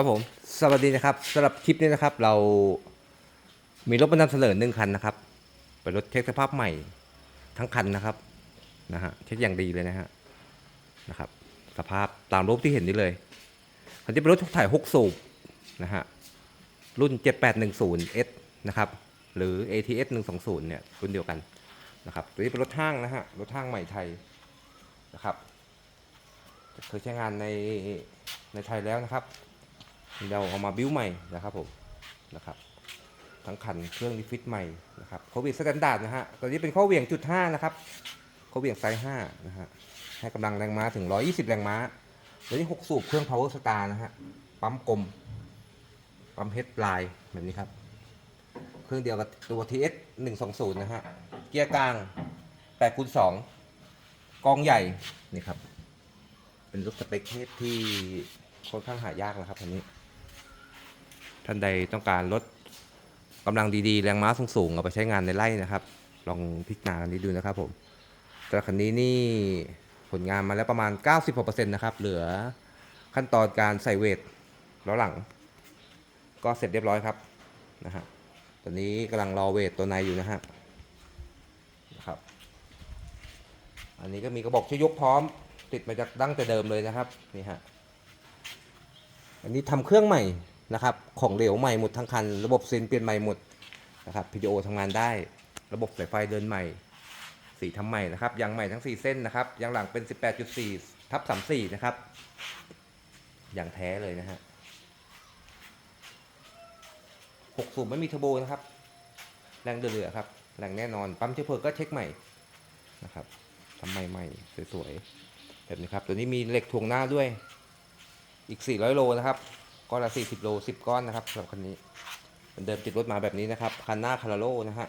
ครับผม สวัสดีนะครับสำหรับคลิปนี้นะครับ เรามีรถมานำเสนอหนึ่งคันนะครับ เป็นรถเช็คสภาพใหม่ทั้งคันนะครับนะฮะเช็คอย่างดีเลยนะฮะนะครับ สภาพตามรูปที่เห็นนี้เลย คันนี้เป็นรถทุกถ่าย6สูบนะฮะรุ่น 7810S นะครับ หรือ ATS 120เนี่ยรุ่นเดียวกันนะครับตัวนี้เป็นรถห้างนะฮะรถห้างใหม่ไทยนะครับเคยใช้งานในในไทยแล้วนะครับ เราเอามาบิ้วใหม่นะครับผมนะครับทั้งคันเครื่องดิฟิตใหม่นะครับโควิดสแตนดาร์ดนะฮะตัวนี้เป็นข้อเหวี่ยงจุดห้านะครับข้อเหวี่ยงไซส์ห้านะฮะให้กำลังแรงม้าถึง 120 แรงม้าตัวนี้ 6 สูบเครื่อง power star นะฮะ ปั๊มกลม ปั๊มเฮดไลน์แบบนี้ครับ เครื่องเดียวกับตัว TS 120 นะฮะ เกียร์กลาง8คูณ2กองใหญ่ นี่ครับ เป็นรถสเปคเทพที่ค่อนข้างหายากนะครับคันนี้ ท่านใดต้องการลดกำลังดีๆ แรงม้าสูงๆเอาไปใช้งานในไร่นะครับ ลองพิจารณาอันนี้ดูนะครับผมแต่คันนี้นี่ผลงานมาแล้วประมาณ90%นะครับ เหลือขั้นตอนการใส่เวทล้อหลัง ก็เสร็จเรียบร้อยครับนะฮะตอนนี้กำลังรอเวทตัวในอยู่นะฮะนะครับ อันนี้ก็มีกระบอกช่วยยกพร้อม ติดมาจากดั้งแต่เดิมเลยนะครับนี่ฮะอันนี้ทำเครื่องใหม่ นะครับ ของเหลวใหม่หมดทั้งคัน ระบบเซนเปลี่ยนใหม่หมดนะครับ PDO ทำงานได้ ระบบสายไฟเดินใหม่ สีทำใหม่นะครับยางใหม่ทั้ง 4 เส้นนะครับยางหลังเป็น 18.4ทับ34 นะครับ อย่างแท้เลยนะฮะ6สูบไม่มีเทอร์โบนะครับ แรงเดือดครับ แรงแน่นอน ปั๊มเชื้อเพลิงก็เช็คใหม่นะครับทำใหม่ๆสวยๆแบบนี้ครับ ตัวนี้มีเหล็กถ่วงหน้าด้วย อีก 400 โลนะครับ ก้อนละ40โล10ก้อนนะครับสำหรับคันนี้เหมือนเดิมติดรถมาแบบนี้นะครับคันหน้าคาราโลนะฮะ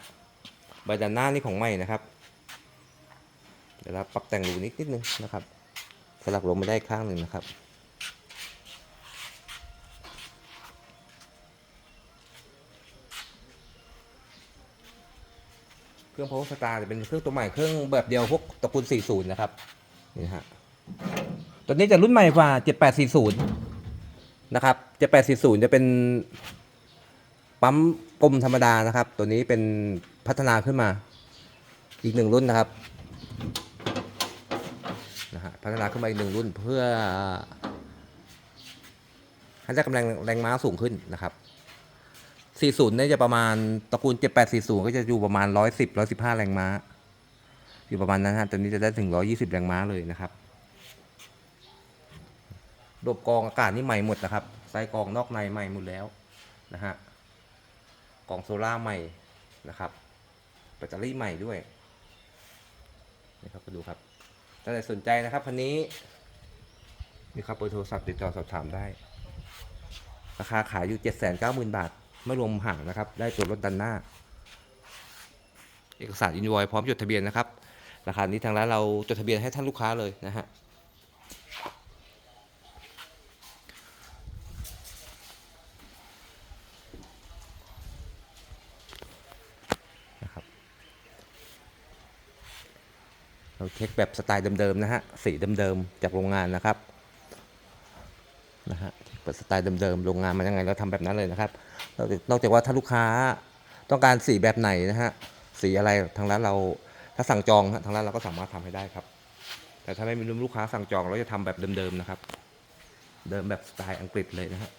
ใบด้านหน้านี่ของใหม่นะครับ เดี๋ยวเราปรับแต่งรูนิดนิดนึงนะครับสลักลงไม่ได้ข้างหนึ่งนะครับเครื่อง power star จะเป็นเครื่องตัวใหม่เครื่องแบบเดียวพวกตระกูล 40 นะครับ นี่ฮะ ตัวนี้จะรุ่นใหม่กว่า 7840 นะครับ 7840 จะเป็นปั๊มกลมธรรมดานะครับ ตัวนี้เป็นพัฒนาขึ้นมา อีกหนึ่งรุ่นนะครับนะฮะพัฒนาขึ้นมาอีกหนึ่งรุ่นเพื่อให้ได้กำลังแรงม้าสูงขึ้นนะครับ 40เนี่ยจะประมาณตระกูล 7840 ก็จะอยู่ประมาณ 110 115 แรงม้า อยู่ประมาณนั้นฮะตัวนี้จะได้ถึง 120 แรงม้าเลยนะครับระบบกองอากาศนี่ใหม่หมดนะครับ ไส้กรองนอกในใหม่หมดแล้วนะฮะกรองโซล่าใหม่นะครับแบตเตอรี่ใหม่ด้วยนะครับมาดูครับถ้าใครสนใจนะครับคันนี้มีครับเบอร์โทรศัพท์ติดต่อสอบถามได้ ราคาขายอยู่ 790,000 บาท ไม่รวมห่างนะครับ ได้ตัวรถดันหน้า เอกสารอินวอยพร้อมจดทะเบียนนะครับ ราคานี้ทางร้านเราจดทะเบียนให้ท่านลูกค้าเลยนะฮะ นะครับเราเช็คแบบสไตล์เดิมๆนะฮะสีเดิมๆจากโรงงานนะครับนะฮะเปิดสไตล์เดิมๆโรงงานมันยังไงเราทำแบบนั้นเลยนะครับนอกจากนอกจากว่าถ้าลูกค้าต้องการสีแบบไหนนะฮะสีอะไรทางร้านเราถ้าสั่งจองทางร้านเราก็สามารถทำให้ได้ครับ แต่ถ้าไม่มีลูกค้าสั่งจองเราจะทำแบบเดิมๆนะครับ เดิมแบบสไตล์อังกฤษเลยนะฮะ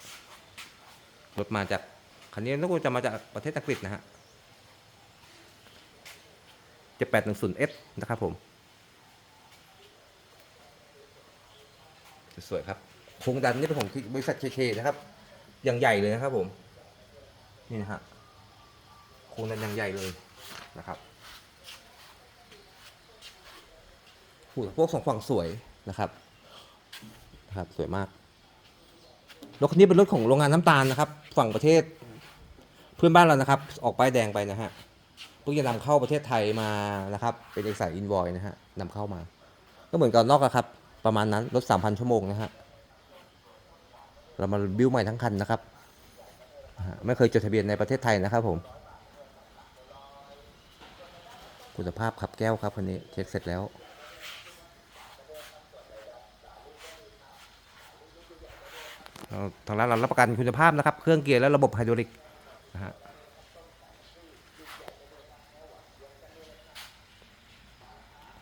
รถมาจากคันนี้นึกว่าจะมาจากประเทศอังกฤษนะฮะ 7810S นะครับผม สวยครับโครงดันนี่เป็นของบริษัทเคเคนะครับ อย่างใหญ่เลยนะครับ ผม นี่นะฮะโครงดันอย่างใหญ่เลยนะครับหูพวกสองฝั่งสวยนะครับนะครับ สวยมากรถคันนี้เป็นรถของโรงงานน้ำตาลนะครับ ฝั่งประเทศเพื่อนบ้านเรานะครับ ออกป้ายแดงไปนะฮะเพิ่งจะนำเข้าประเทศไทยมานะครับ เป็นเอกสารอินวอยนะฮะนำเข้ามา ก็เหมือนกับนอกอะครับ ประมาณนั้นรถ 3,000 ชั่วโมงนะฮะ เรามาบิวใหม่ทั้งคันนะครับ ไม่เคยจดทะเบียนในประเทศไทยนะครับผม คุณภาพขับแก้วครับคันนี้เช็คเสร็จแล้ว ทางร้านเรารับประกันคุณภาพนะครับ เครื่องเกียร์และระบบไฮดรอลิกนะฮะ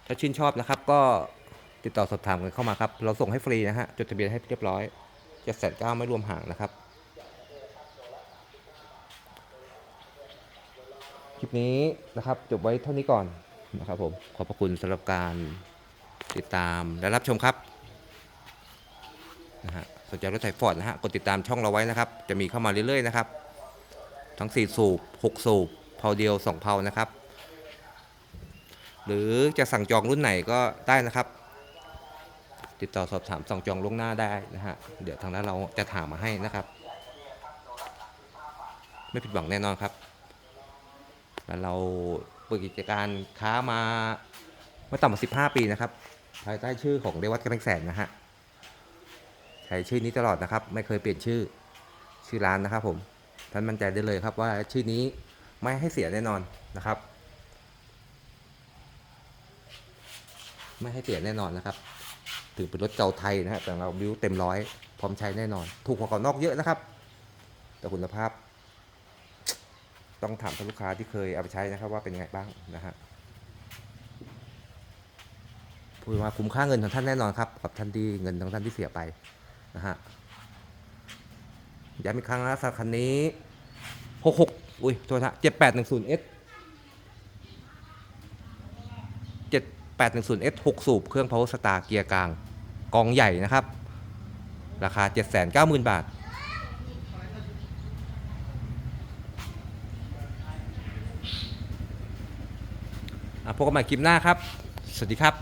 ถ้าชื่นชอบนะครับก็ ติดต่อสอบถามกันเข้ามาครับ เราส่งให้ฟรีนะฮะ จดทะเบียนให้เรียบร้อยเจ็ดแสนเก้าไม่รวมห่างนะครับ คลิปนี้นะครับ จบไว้เท่านี้ก่อนนะครับผม ขอบพระคุณสำหรับการติดตามและรับชมครับนะฮะสนใจรถไถฟอร์ดนะฮะ กดติดตามช่องเราไว้นะครับ จะมีเข้ามาเรื่อยๆนะครับ ทั้ง 4 สูบ 6 สูบ เพาเดียว 2 เพานะครับ หรือจะสั่งจองรุ่นไหนก็ได้นะครับ ติดต่อสอบถามสั่งจองล่วงหน้าได้นะฮะเดี๋ยวทางด้านเราจะถามมาให้นะครับ ไม่ผิดหวังแน่นอนครับแล้วเราเปิดกิจการค้ามาไม่ต่ำกว่า15ปีนะครับ ภายใต้ชื่อของเดวัตกำแพงแสนนะฮะใช้ชื่อนี้ตลอดนะครับ ไม่เคยเปลี่ยนชื่อชื่อร้านนะครับผมท่านมั่นใจได้เลยครับว่าชื่อนี้ไม่ให้เสียแน่นอนนะครับ ไม่ให้เสียแน่นอนนะครับ ถึงเป็นรถเก่าไทยนะฮะแต่เราบิวเต็มร้อยพร้อมใช้แน่นอน ถูกกว่าเก่านอกเยอะนะครับ แต่คุณภาพ ต้องถามทลูกค้าที่เคยเอาไปใช้นะครับ ว่าเป็นยังไงบ้างนะฮะพูดว่าคุ้มค่าเงินของท่านแน่นอนครับ กับท่านที่เงินของท่านที่เสียไปนะฮะย้ำอีกครั้งนะสำหรับคันนี้หกหกอุ้ยโทษนะเจ็ดแปดหนึ่งศูนย์เอสเจ็ดแปดหนึ่งศูนย์เอสหกสูบเครื่อง power star เกียร์กลาง กองใหญ่นะครับ ราคาเจ็ดแสนเก้าหมื่นบาทอะพบกันใหม่คลิปหน้าครับ สวัสดีครับ